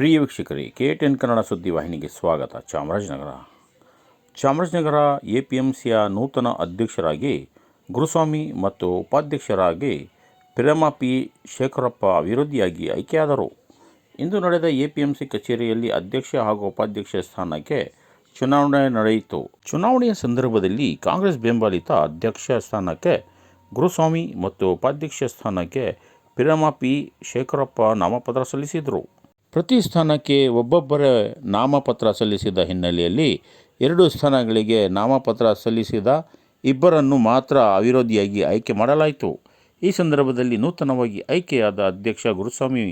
ಪ್ರಿಯ ವೀಕ್ಷಕರೇ, K ten Kannada ಸುದ್ದಿ ವಾಹಿನಿಗೆ ಸ್ವಾಗತ. Chamarajanagar. Chamarajanagar A P M ಸಿಯ ನೂತನ ಅಧ್ಯಕ್ಷರಾಗಿ ಗುರುಸ್ವಾಮಿ ಮತ್ತು ಉಪಾಧ್ಯಕ್ಷರಾಗಿ ಪಿರಮ ಪಿ ಶೇಖರಪ್ಪ ವಿರೋಧಿಯಾಗಿ ಆಯ್ಕೆಯಾದರು. ಇಂದು ನಡೆದ ಎ ಪಿ ಎಂ ಸಿ ಕಚೇರಿಯಲ್ಲಿ ಅಧ್ಯಕ್ಷ ಹಾಗೂ ಉಪಾಧ್ಯಕ್ಷ ಸ್ಥಾನಕ್ಕೆ ಚುನಾವಣೆ ನಡೆಯಿತು. ಚುನಾವಣೆಯ ಸಂದರ್ಭದಲ್ಲಿ ಕಾಂಗ್ರೆಸ್ ಬೆಂಬಲಿತ ಅಧ್ಯಕ್ಷ ಸ್ಥಾನಕ್ಕೆ ಗುರುಸ್ವಾಮಿ ಮತ್ತು ಉಪಾಧ್ಯಕ್ಷ ಸ್ಥಾನಕ್ಕೆ ಪಿರಮ ಪಿ ಶೇಖರಪ್ಪ ನಾಮಪತ್ರ ಸಲ್ಲಿಸಿದರು. ಪ್ರತಿ ಸ್ಥಾನಕ್ಕೆ ಒಬ್ಬೊಬ್ಬರ ನಾಮಪತ್ರ ಸಲ್ಲಿಸಿದ ಹಿನ್ನೆಲೆಯಲ್ಲಿ ಎರಡು ಸ್ಥಾನಗಳಿಗೆ ನಾಮಪತ್ರ ಸಲ್ಲಿಸಿದ ಇಬ್ಬರನ್ನು ಮಾತ್ರ ಅವಿರೋಧಿಯಾಗಿ ಆಯ್ಕೆ ಮಾಡಲಾಯಿತು. ಈ ಸಂದರ್ಭದಲ್ಲಿ ನೂತನವಾಗಿ ಆಯ್ಕೆಯಾದ ಅಧ್ಯಕ್ಷ ಗುರುಸ್ವಾಮಿ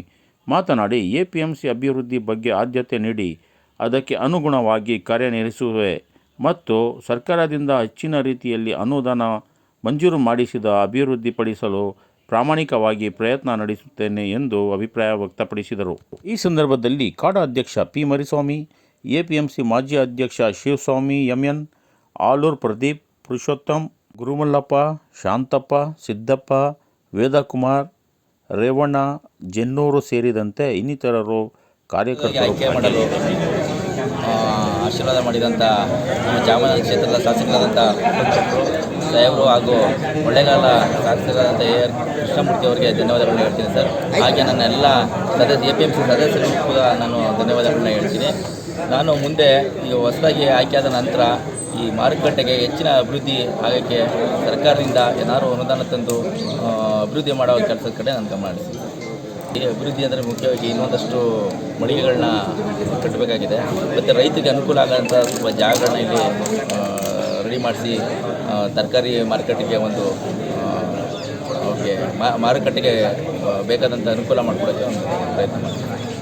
ಮಾತನಾಡಿ ಎ ಪಿ ಎಂ ಸಿ ಅಭಿವೃದ್ಧಿ ಬಗ್ಗೆ ಆದ್ಯತೆ ನೀಡಿ, ಅದಕ್ಕೆ ಅನುಗುಣವಾಗಿ ಕಾರ್ಯನಿರ್ವಹಿಸುವೆ ಮತ್ತು ಸರ್ಕಾರದಿಂದ ಹೆಚ್ಚಿನ ರೀತಿಯಲ್ಲಿ ಅನುದಾನ ಮಂಜೂರು ಮಾಡಿಸಿದ ಅಭಿವೃದ್ಧಿಪಡಿಸಲು ಪ್ರಾಮಾಣಿಕವಾಗಿ ಪ್ರಯತ್ನ ನಡೆಸುತ್ತೇನೆ ಎಂದು ಅಭಿಪ್ರಾಯ ವ್ಯಕ್ತಪಡಿಸಿದರು. ಈ ಸಂದರ್ಭದಲ್ಲಿ ಕಾಡಾ ಅಧ್ಯಕ್ಷ ಪಿ. ಮರಿಸ್ವಾಮಿ, ಎಪಿಎಂಸಿ ಮಾಜಿ ಅಧ್ಯಕ್ಷ ಶಿವಸ್ವಾಮಿ, ಎಂಎನ್ ಆಲೂರು ಪ್ರದೀಪ್, ಪುರುಷೋತ್ತಮ್, ಗುರುಮಲ್ಲಪ್ಪ, ಶಾಂತಪ್ಪ, ಸಿದ್ದಪ್ಪ, ವೇದಕುಮಾರ್, ರೇವಣ್ಣ, ಜೆನ್ನೂರು ಸೇರಿದಂತೆ ಇನ್ನಿತರರು ಕಾರ್ಯಕರ್ತರು ಮಾಡಲು ಆಶೀರ್ವಾದ ಮಾಡಿದಂಥ ನಮ್ಮ ಕ್ಷೇತ್ರದ ಶಾಸಕರಾದಂಥ ಸಾಹೇಬರು ಹಾಗೂ ಒಳ್ಳೆಗಾಲ ಸಾಧಿಸಿದಂಥ ಎ ಆರ್ ಕೃಷ್ಣಮೂರ್ತಿ ಅವರಿಗೆ ಧನ್ಯವಾದಗಳನ್ನ ಹೇಳ್ತೀನಿ ಸರ್. ಹಾಗೆ ನನ್ನ ಎಲ್ಲ ಸದಸ್ಯ, ಎ ಪಿ ಎಂ ಸಿ ಸದಸ್ಯರಿಗೂ ಕೂಡ ನಾನು ಧನ್ಯವಾದಗಳನ್ನ ಹೇಳ್ತೀನಿ. ನಾನು ಮುಂದೆ ಈಗ ಹೊಸದಾಗಿ ಆಯ್ಕೆಯಾದ ನಂತರ ಈ ಮಾರುಕಟ್ಟೆಗೆ ಹೆಚ್ಚಿನ ಅಭಿವೃದ್ಧಿ ಆಗೋಕ್ಕೆ ಸರ್ಕಾರದಿಂದ ಏನಾದರೂ ಅನುದಾನ ತಂದು ಅಭಿವೃದ್ಧಿ ಮಾಡೋ ಕೆಲಸದ ಕಡೆ ನಾನು ಗಮನ ಈ ಅಭಿವೃದ್ಧಿ ಅಂದರೆ ಮುಖ್ಯವಾಗಿ ಇನ್ನೊಂದಷ್ಟು ಮಳಿಗೆಗಳನ್ನ ಕಟ್ಟಬೇಕಾಗಿದೆ. ಮತ್ತು ರೈತರಿಗೆ ಅನುಕೂಲ ಆಗೋಂಥ ಸ್ವಲ್ಪ ಜಾಗಗಳನ್ನ ಇಲ್ಲಿ ರೆಡಿ ಮಾಡಿಸಿ ತರಕಾರಿ ಮಾರುಕಟ್ಟೆಗೆ ಒಂದು ಓಕೆ ಮಾರುಕಟ್ಟೆಗೆ ಬೇಕಾದಂಥ ಅನುಕೂಲ ಮಾಡಿಕೊಡೋಕ್ಕೆ ಒಂದು ಪ್ರಯತ್ನ ಮಾಡ್ತೀನಿ